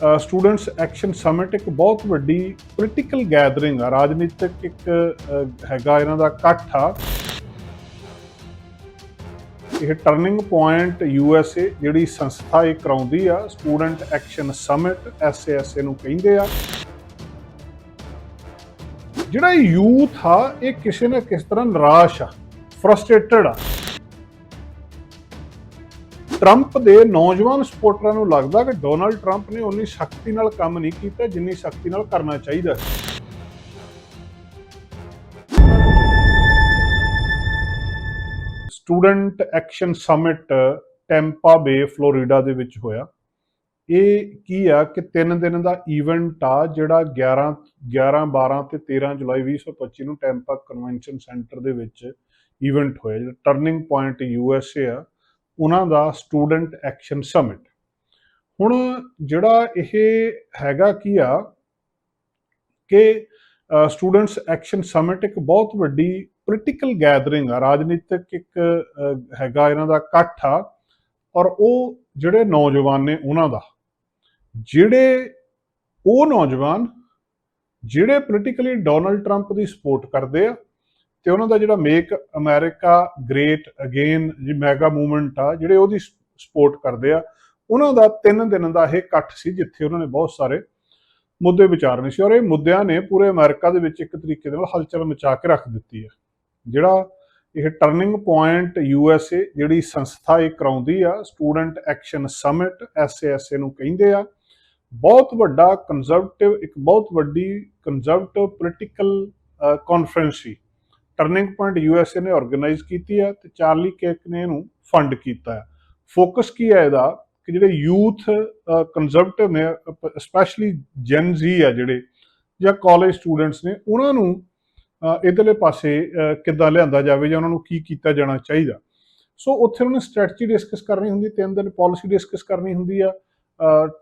Students action summit ਇੱਕ ਬਹੁਤ ਵੱਡੀ ਪੋਲੀਟੀਕਲ ਗੈਦਰਿੰਗ ਆ, ਰਾਜਨੀਤਿਕ ਇੱਕ ਹੈਗਾ, ਇਹਨਾਂ ਦਾ ਇਕੱਠ ਆ। ਇਹ ਟਰਨਿੰਗ ਪੁਆਇੰਟ ਯੂਐਸਏ ਜਿਹੜੀ ਸੰਸਥਾ ਇਹ ਕਰਾਉਂਦੀ ਆ ਸਟੂਡੈਂਟ ਐਕਸ਼ਨ ਸਮਿਟ ਐਸਏਐਸਏ ਨੂੰ ਕਹਿੰਦੇ ਆ। ਜਿਹੜਾ ਯੂਥ ਆ, ਇਹ ਕਿਸੇ ਨਾ ਕਿਸ ਤਰ੍ਹਾਂ ਨਿਰਾਸ਼ ਆ ਫਰਸਟ੍ਰੇਟਡ ਆ। ਟਰੰਪ ਦੇ ਨੌਜਵਾਨ ਸਪੋਰਟਰਾਂ ਨੂੰ ਲੱਗਦਾ ਕਿ ਡੋਨਲਡ ਟਰੰਪ ਨੇ ਉਨੀ ਸ਼ਕਤੀ ਨਾਲ ਕੰਮ ਨਹੀਂ ਕੀਤਾ, ਜਿੰਨੀ ਸ਼ਕਤੀ ਨਾਲ ਕਰਨਾ ਚਾਹੀਦਾ ਸੀ। Student action summit Tampa Bay Florida ਦੇ ਵਿੱਚ ਹੋਇਆ। ਇਹ ਕੀ ਆ ਕਿ 3 ਦਿਨ ਦਾ ਇਵੈਂਟ ਆ, ਜਿਹੜਾ 11 11 12 ਤੇ 13 ਜੁਲਾਈ 2025 ਨੂੰ ਟੈਂਪਾ ਕਨਵੈਨਸ਼ਨ ਸੈਂਟਰ ਦੇ ਵਿੱਚ ਇਵੈਂਟ ਹੋਇਆ, ਜਿਹੜਾ ਟਰਨਿੰਗ ਪੁਆਇੰਟ ਯੂਐਸਏ ਆ। ਉਹਨਾਂ ਦਾ ਸਟੂਡੈਂਟ ਐਕਸ਼ਨ ਸਮਿਟ ਹੁਣ ਜਿਹੜਾ ਇਹ ਹੈਗਾ ਕੀ ਆ ਕਿ ਸਟੂਡੈਂਟਸ ਐਕਸ਼ਨ ਸਮਿਟ ਇੱਕ ਬਹੁਤ ਵੱਡੀ ਪੋਲੀਟੀਕਲ ਗੈਦਰਿੰਗ ਆ, ਰਾਜਨੀਤਿਕ ਇੱਕ ਹੈਗਾ ਇਹਨਾਂ ਦਾ ਇਕੱਠ ਆ, ਔਰ ਉਹ ਜਿਹੜੇ ਨੌਜਵਾਨ ਨੇ ਉਹਨਾਂ ਦਾ, ਜਿਹੜੇ ਉਹ ਨੌਜਵਾਨ ਜਿਹੜੇ ਪੋਲੀਟੀਕਲੀ ਡੋਨਲਡ ਟਰੰਪ ਦੀ ਸਪੋਰਟ ਕਰਦੇ ਆ ਤੇ ਉਹਨਾਂ ਦਾ ਜਿਹੜਾ ਮੇਕ ਅਮਰੀਕਾ ਗ੍ਰੇਟ ਅਗੇਨ ਜੀ ਮੈਗਾ ਮੂਵਮੈਂਟ ਆ, ਜਿਹੜੇ ਉਹਦੀ ਸਪੋਰਟ ਕਰਦੇ ਆ, ਉਹਨਾਂ ਦਾ ਤਿੰਨ ਦਿਨ ਦਾ ਇਹ ਇਕੱਠ ਸੀ ਜਿੱਥੇ ਉਹਨਾਂ ਨੇ ਬਹੁਤ ਸਾਰੇ ਮੁੱਦੇ ਵਿਚਾਰਨੇ ਸੀ ਔਰ ਇਹ ਮੁੱਦਿਆਂ ਨੇ ਪੂਰੇ ਅਮਰੀਕਾ ਦੇ ਵਿੱਚ ਇੱਕ ਤਰੀਕੇ ਦੇ ਨਾਲ ਹਲਚਲ ਮਚਾ ਕੇ ਰੱਖ ਦਿੱਤੀ ਹੈ ਜਿਹੜਾ ਇਹ ਟਰਨਿੰਗ ਪੁਆਇੰਟ ਯੂਐਸਏ ਜਿਹੜੀ ਸੰਸਥਾ ਇਹ ਕਰਾਉਂਦੀ ਆ ਸਟੂਡੈਂਟ ਐਕਸ਼ਨ ਸਮਿਟ ਐਸਏਐਸਏ ਨੂੰ ਕਹਿੰਦੇ ਆ, ਬਹੁਤ ਵੱਡਾ ਕੰਜ਼ਰਵੇਟਿਵ ਇੱਕ ਬਹੁਤ ਵੱਡੀ ਕੰਜ਼ਰਵੇਟਿਵ ਪੋਲੀਟੀਕਲ ਕਾਨਫਰੰਸ ਸੀ। ਟਰਨਿੰਗ ਪੁਆਇੰਟ ਯੂਐਸਏ ਨੇ ਆਰਗੇਨਾਈਜ਼ ਕੀਤੀ ਹੈ ਤੇ ਚਾਰਲੀ ਕੇਕ ਨੇ ਇਹਨੂੰ ਫੰਡ ਕੀਤਾ ਹੈ। ਫੋਕਸ ਕੀ ਹੈ ਇਹਦਾ? ਕਿ ਜਿਹੜੇ ਯੂਥ ਕੰਜ਼ਰਵੇਟਿਵ ਨੇ ਸਪੈਸ਼ਲੀ ਜੈਨ ਜ਼ੀ ਆ ਜਿਹੜੇ ਜਾਂ ਕਾਲਜ ਸਟੂਡੈਂਟਸ ਨੇ ਉਹਨਾਂ ਨੂੰ ਅ, ਇਧਰਲੇ ਪਾਸੇ ਕਿੱਦਾਂ ਲਿਆਂਦਾ ਜਾਵੇ ਜਾਂ ਉਹਨਾਂ ਨੂੰ ਕੀ ਕੀਤਾ ਜਾਣਾ ਚਾਹੀਦਾ। ਸੋ ਉੱਥੇ ਉਹਨੇ ਸਟ੍ਰੈਟਜੀ ਡਿਸਕਸ ਕਰਨੀ ਹੁੰਦੀ ਤਿੰਨ ਦਿਨ ਪਾਲਿਸੀ ਡਿਸਕਸ ਕਰਨੀ ਹੁੰਦੀ ਆ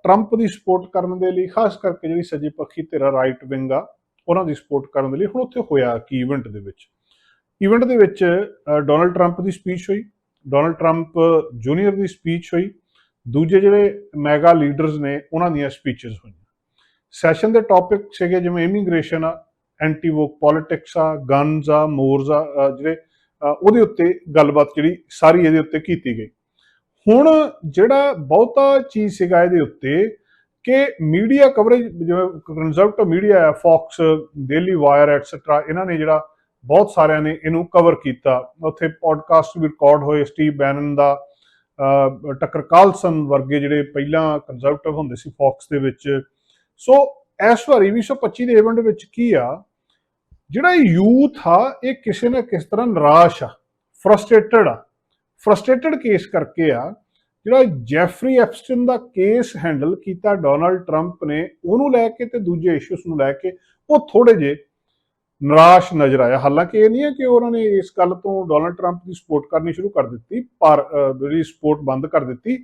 ਟਰੰਪ ਦੀ ਸਪੋਰਟ ਕਰਨ ਦੇ ਲਈ ਖਾਸ ਕਰਕੇ ਜਿਹੜੀ ਸੱਜੇ ਪੱਖੀ ਧਿਰ ਰਾਈਟ ਵਿੰਗ ਆ ਉਹਨਾਂ ਦੀ ਸਪੋਰਟ ਕਰਨ ਦੇ ਲਈ ਹੁਣ ਉੱਥੇ ਹੋਇਆ ਕੀ ਇਵੈਂਟ ਦੇ ਵਿੱਚ। ਇਵੈਂਟ ਦੇ ਵਿੱਚ ਡੋਨਲਡ ਟਰੰਪ ਦੀ ਸਪੀਚ ਹੋਈ ਡੋਨਲਡ ਟਰੰਪ ਜੂਨੀਅਰ ਦੀ ਸਪੀਚ ਹੋਈ, ਦੂਜੇ ਜਿਹੜੇ ਮੈਗਾ ਲੀਡਰਸ ਨੇ, ਉਹਨਾਂ ਦੀਆਂ ਸਪੀਚਸ ਹੋਈਆਂ। ਸੈਸ਼ਨ ਦੇ ਟੌਪਿਕ ਸੀਗੇ ਜਿਵੇਂ ਇਮੀਗ੍ਰੇਸ਼ਨ ਆ ਐਂਟੀ ਵੋਕ ਪੋਲਿਟਿਕਸ ਆ ਗਨਸ ਆ ਮੋਰਸ ਆ ਜਿਹੜੇ ਉਹਦੇ ਉੱਤੇ ਗੱਲਬਾਤ ਜਿਹੜੀ ਸਾਰੀ ਇਹਦੇ ਉੱਤੇ ਕੀਤੀ ਗਈ। ਹੁਣ ਜਿਹੜਾ ਬਹੁਤਾ ਚੀਜ਼ ਸੀਗਾ ਇਹਦੇ ਉੱਤੇ ਕਿ ਮੀਡੀਆ ਕਵਰੇਜ ਜਿਵੇਂ ਕੰਜ਼ਰਵੇਟਿਵ ਮੀਡੀਆ ਆ ਫੌਕਸ ਡੇਲੀ ਵਾਇਰ ਐਟਸਟਰਾ ਇਹਨਾਂ ਨੇ ਜਿਹੜਾ ਬਹੁਤ ਸਾਰਿਆਂ ਨੇ ਇਹਨੂੰ ਕਵਰ ਕੀਤਾ। ਉੱਥੇ ਪੋਡਕਾਸਟ ਵੀ ਰਿਕਾਰਡ ਹੋਏ, ਸਟੀਵ ਬੈਨਨ ਦਾ ਟੱਕਰ ਕਾਲਸਨ ਵਰਗੇ ਜਿਹੜੇ ਪਹਿਲਾਂ ਕੰਜ਼ਰਵੇਟਿਵ ਹੁੰਦੇ ਸੀ ਫੌਕਸ ਦੇ ਵਿੱਚ। ਸੋ ਇਸ ਵਾਰੀ 2025 ਦੇ ਇਵੈਂਟ ਵਿੱਚ ਕੀ ਆ? ਜਿਹੜਾ ਯੂਥ ਆ, ਇਹ ਕਿਸੇ ਨਾ ਕਿਸ ਤਰ੍ਹਾਂ ਨਿਰਾਸ਼ ਆ ਫਰਸਟ੍ਰੇਟਡ ਆ। ਫਰਸਟ੍ਰੇਟਡ ਕੇਸ ਕਰਕੇ ਆ, ਜਿਹੜਾ ਜੈਫਰੀ ਐਪਸਟਨ ਦਾ ਕੇਸ ਹੈਂਡਲ ਕੀਤਾ ਡੋਨਲਡ ਟਰੰਪ ਨੇ, ਉਹਨੂੰ ਲੈ ਕੇ ਤੇ ਦੂਜੇ ਇਸ਼ੂਸ ਨੂੰ ਲੈ ਕੇ, ਉਹ ਥੋੜੇ ਜੇ ਨਿਰਾਸ਼ ਨਜ਼ਰ ਆਇਆ। ਹਾਲਾਂਕਿ ਇਹ ਨਹੀਂ ਹੈ ਕਿ ਉਹਨਾਂ ਨੇ ਇਸ ਗੱਲ ਤੋਂ ਡੋਨਾਲਡ ਟਰੰਪ ਦੀ ਸਪੋਰਟ ਕਰਨੀ ਸ਼ੁਰੂ ਕਰ ਦਿੱਤੀ, ਪਰ ਜਿਹੜੀ ਸਪੋਰਟ ਬੰਦ ਕਰ ਦਿੱਤੀ,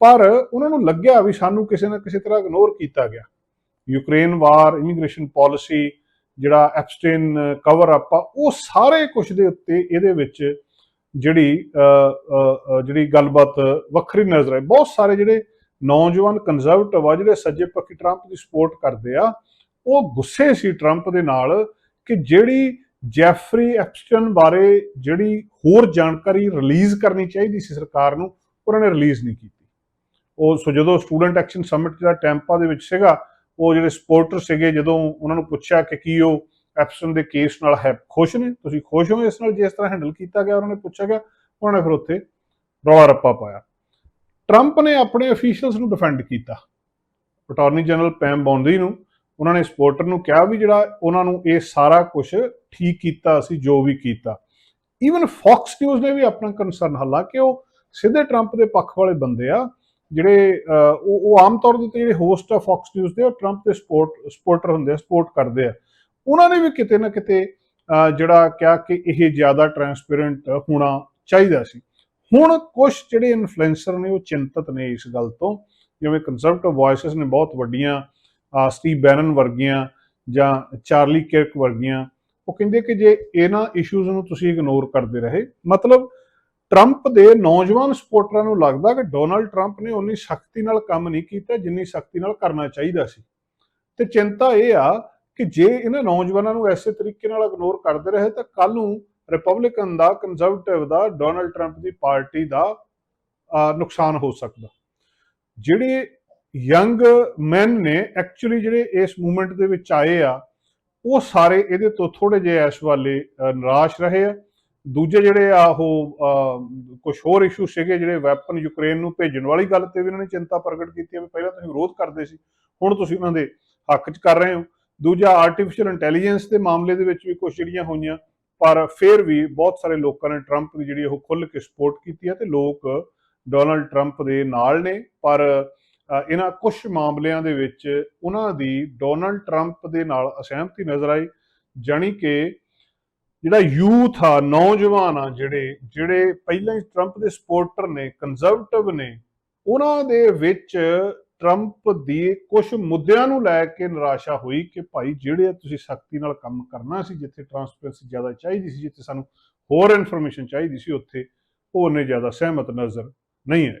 ਪਰ ਉਹਨਾਂ ਨੂੰ ਲੱਗਿਆ ਵੀ ਸਾਨੂੰ ਕਿਸੇ ਨਾ ਕਿਸੇ ਤਰ੍ਹਾਂ ਇਗਨੋਰ ਕੀਤਾ ਗਿਆ। ਯੂਕਰੇਨ ਵਾਰ, ਇਮੀਗ੍ਰੇਸ਼ਨ ਪਾਲਿਸੀ, ਜਿਹੜਾ ਐਪਸਟੇਨ ਕਵਰ ਅਪ ਆ, ਉਹ ਸਾਰੇ ਕੁਝ ਦੇ ਉੱਤੇ ਇਹਦੇ ਵਿੱਚ ਜਿਹੜੀ ਜਿਹੜੀ ਗੱਲਬਾਤ ਵੱਖਰੀ ਨਜ਼ਰ ਆਈ। ਬਹੁਤ ਸਾਰੇ ਜਿਹੜੇ ਨੌਜਵਾਨ ਕੰਜ਼ਰਵੇਟਿਵ ਆ, ਜਿਹੜੇ ਸੱਜੇ ਪੱਖੀ ਟਰੰਪ ਦੀ ਸਪੋਰਟ ਕਰਦੇ ਆ, ਉਹ ਗੁੱਸੇ ਸੀ ਟਰੰਪ ਦੇ ਨਾਲ ਕਿ ਜਿਹੜੀ ਜੈਫਰੀ ਐਪਸਟਨ ਬਾਰੇ ਜਿਹੜੀ ਹੋਰ ਜਾਣਕਾਰੀ ਰਿਲੀਜ਼ ਕਰਨੀ ਚਾਹੀਦੀ ਸੀ ਸਰਕਾਰ ਨੂੰ, ਉਹਨਾਂ ਨੇ ਰਿਲੀਜ਼ ਨਹੀਂ ਕੀਤੀ। ਉਹ ਸੋ ਜਦੋਂ ਸਟੂਡੈਂਟ ਐਕਸ਼ਨ ਸਮਿਟ ਜਿਹੜਾ ਟੈਂਪਾ ਦੇ ਵਿੱਚ ਸੀਗਾ, ਉਹ ਜਿਹੜੇ ਸਪੋਰਟਰ ਸੀਗੇ, ਜਦੋਂ ਉਹਨਾਂ ਨੂੰ ਪੁੱਛਿਆ ਕਿ ਕੀ ਉਹ ਐਪਸਟਨ ਦੇ ਕੇਸ ਨਾਲ ਹੈ, ਖੁਸ਼ ਨੇ? ਤੁਸੀਂ ਖੁਸ਼ ਹੋ ਇਸ ਨਾਲ ਜਿਸ ਤਰ੍ਹਾਂ ਹੈਂਡਲ ਕੀਤਾ ਗਿਆ? ਉਹਨਾਂ ਨੇ ਪੁੱਛਿਆ ਗਿਆ, ਉਹਨਾਂ ਨੇ ਫਿਰ ਉੱਥੇ ਰੌਲਾ ਰੱਪਾ ਪਾਇਆ। ਟਰੰਪ ਨੇ ਆਪਣੇ ਅਫੀਸ਼ੀਅਲਸ ਨੂੰ ਡਿਫੈਂਡ ਕੀਤਾ। ਅਟਾਰਨੀ ਜਨਰਲ ਪੈਮ ਬੌਂਡੀ ਨੂੰ ਉਹਨਾਂ ਨੇ ਸਪੋਰਟਰ ਨੂੰ ਕਿਹਾ ਵੀ ਜਿਹੜਾ ਉਹਨਾਂ ਨੂੰ ਇਹ ਸਾਰਾ ਕੁਝ ਠੀਕ ਕੀਤਾ, ਅਸੀਂ ਜੋ ਵੀ ਕੀਤਾ। ਈਵਨ ਫੌਕਸ ਨਿਊਜ਼ ਨੇ ਵੀ ਆਪਣਾ ਕੰਸਰਨ ਹਾਲਾਂਕਿ ਉਹ ਸਿੱਧੇ ਟਰੰਪ ਦੇ ਪੱਖ ਵਾਲੇ ਬੰਦੇ ਆ, ਜਿਹੜੇ ਉਹ ਉਹ ਆਮ ਤੌਰ ਦੇ ਉੱਤੇ ਜਿਹੜੇ ਹੋਸਟ ਆ ਫੌਕਸ ਨਿਊਜ਼ ਦੇ, ਉਹ ਟਰੰਪ ਦੇ ਸਪੋਰਟ ਸਪੋਰਟਰ ਹੁੰਦੇ ਆ, ਸਪੋਰਟ ਕਰਦੇ ਆ। ਉਹਨਾਂ ਨੇ ਵੀ ਕਿਤੇ ਨਾ ਕਿਤੇ ਜਿਹੜਾ ਕਿਹਾ ਕਿ ਇਹ ਜ਼ਿਆਦਾ ਟਰਾਂਸਪੇਰੈਂਟ ਹੋਣਾ ਚਾਹੀਦਾ ਸੀ। ਹੁਣ ਕੁਝ ਜਿਹੜੇ ਇਨਫਲੂਐਂਸਰ ਨੇ, ਉਹ ਚਿੰਤਤ ਨੇ ਇਸ ਗੱਲ ਤੋਂ। ਜਿਵੇਂ ਕੰਜ਼ਰਵੇਟਿਵ ਵੌਇਸਸ ਨੇ ਬਹੁਤ ਵੱਡੀਆਂ ਅਹ, ਬੈਨਨ ਵਰਗੀਆਂ ਜਾਂ ਚਾਰਲੀ ਕਿਰਕ ਵਰਗੀਆਂ ਉਹ ਕਹਿੰਦੇ ਕਿ ਜੇ ਇਹਨਾਂ ਇਸ਼ੂਜ਼ ਨੂੰ ਤੁਸੀਂ ਇਗਨੋਰ ਕਰਦੇ ਰਹੇ ਮਤਲਬ ਟਰੰਪ ਦੇ ਨੌਜਵਾਨ ਸਪੋਰਟਰਾਂ ਨੂੰ ਲੱਗਦਾ ਕਿ ਡੋਨਲਡ ਟਰੰਪ ਨੇ ਉਨੀ ਸਖਤੀ ਨਾਲ ਕੰਮ ਨਹੀਂ ਕੀਤਾ ਜਿੰਨੀ ਸਖਤੀ ਨਾਲ ਕਰਨਾ ਚਾਹੀਦਾ ਸੀ। ਤੇ ਚਿੰਤਾ ਇਹ ਆ ਕਿ ਜੇ ਇਹਨਾਂ ਨੌਜਵਾਨਾਂ ਨੂੰ ਐਸੇ ਤਰੀਕੇ ਨਾਲ ਇਗਨੋਰ ਕਰਦੇ ਰਹੇ ਤਾਂ ਕੱਲ ਨੂੰ ਰਿਪਬਲਿਕਨ ਦਾ ਕੰਜ਼ਰਵੇਟਿਵ ਦਾ ਡੋਨਲਡ ਟਰੰਪ ਦੀ ਪਾਰਟੀ ਦਾ ਨੁਕਸਾਨ ਹੋ ਸਕਦਾ। ਜਿਹੜੇ ਯੰਗ ਮੈਨ ਨੇ ਐਕਚੁਅਲੀ ਜਿਹੜੇ ਇਸ ਮੂਵਮੈਂਟ ਦੇ ਵਿੱਚ ਆਏ ਆ, ਉਹ ਸਾਰੇ ਇਹਦੇ ਤੋਂ ਥੋੜੇ ਜਿਹੇ ਇਸ ਵਾਲੇ ਨਿਰਾਸ਼ ਰਹੇ ਆ। ਦੂਜੇ ਜਿਹੜੇ ਆ ਉਹ ਕੁਝ ਹੋਰ ਇਸ਼ੂ ਸੀਗੇ ਜਿਹੜੇ ਵੈਪਨ ਯੂਕਰੇਨ ਨੂੰ ਭੇਜਣ ਵਾਲੀ ਗੱਲ ਤੇ ਵੀ ਉਹਨਾਂ ਨੇ ਚਿੰਤਾ ਪ੍ਰਗਟ ਕੀਤੀ ਹੈ ਵੀ ਪਹਿਲਾਂ ਤੁਸੀਂ ਵਿਰੋਧ ਕਰਦੇ ਸੀ, ਹੁਣ ਤੁਸੀਂ ਉਹਨਾਂ ਦੇ ਹੱਕ 'ਚ ਕਰ ਰਹੇ ਹੋ। ਦੂਜਾ ਆਰਟੀਫੀਸ਼ੀਅਲ ਇੰਟੈਲੀਜੈਂਸ ਦੇ ਮਾਮਲੇ ਦੇ ਵਿੱਚ ਵੀ ਕੁਝ ਜਿਹੜੀਆਂ ਹੋਈਆਂ, ਪਰ ਫਿਰ ਵੀ ਬਹੁਤ ਸਾਰੇ ਲੋਕਾਂ ਨੇ ਟਰੰਪ ਦੀ ਜਿਹੜੀ ਉਹ ਖੁੱਲ੍ਹ ਕੇ ਸਪੋਰਟ ਕੀਤੀ ਹੈ ਤੇ ਲੋਕ ਡੋਨਲਡ ਟਰੰਪ ਦੇ ਨਾਲ ਨੇ, ਪਰ ਇਹਨਾਂ ਕੁਝ ਮਾਮਲਿਆਂ ਦੇ ਵਿੱਚ ਉਹਨਾਂ ਦੀ ਡੋਨਲਡ ਟਰੰਪ ਦੇ ਨਾਲ ਅਸਹਿਮਤੀ ਨਜ਼ਰ ਆਈ, ਜਾਣੀ ਕਿ ਜਿਹੜਾ ਯੂਥ ਆ, ਨੌਜਵਾਨ ਆ, ਜਿਹੜੇ ਜਿਹੜੇ ਪਹਿਲਾਂ ਹੀ ਟਰੰਪ ਦੇ ਸਪੋਰਟਰ ਨੇ ਕੰਜ਼ਰਵੇਟਿਵ ਨੇ, ਉਹਨਾਂ ਦੇ ਵਿੱਚ ਟਰੰਪ ਦੀ ਕੁਝ ਮੁੱਦਿਆਂ ਨੂੰ ਲੈ ਕੇ ਨਿਰਾਸ਼ਾ ਹੋਈ ਕਿ ਭਾਈ ਜਿਹੜੇ ਤੁਸੀਂ ਸਖਤੀ ਨਾਲ ਕੰਮ ਕਰਨਾ ਸੀ, ਜਿੱਥੇ ਟਰਾਂਸਪੇਰੈਂਸੀ ਜ਼ਿਆਦਾ ਚਾਹੀਦੀ ਸੀ, ਜਿੱਥੇ ਸਾਨੂੰ ਹੋਰ ਇਨਫੋਰਮੇਸ਼ਨ ਚਾਹੀਦੀ ਸੀ, ਉੱਥੇ ਉਹ ਉਹਨੇ ਜ਼ਿਆਦਾ ਸਹਿਮਤ ਨਜ਼ਰ ਨਹੀਂ ਆਏ।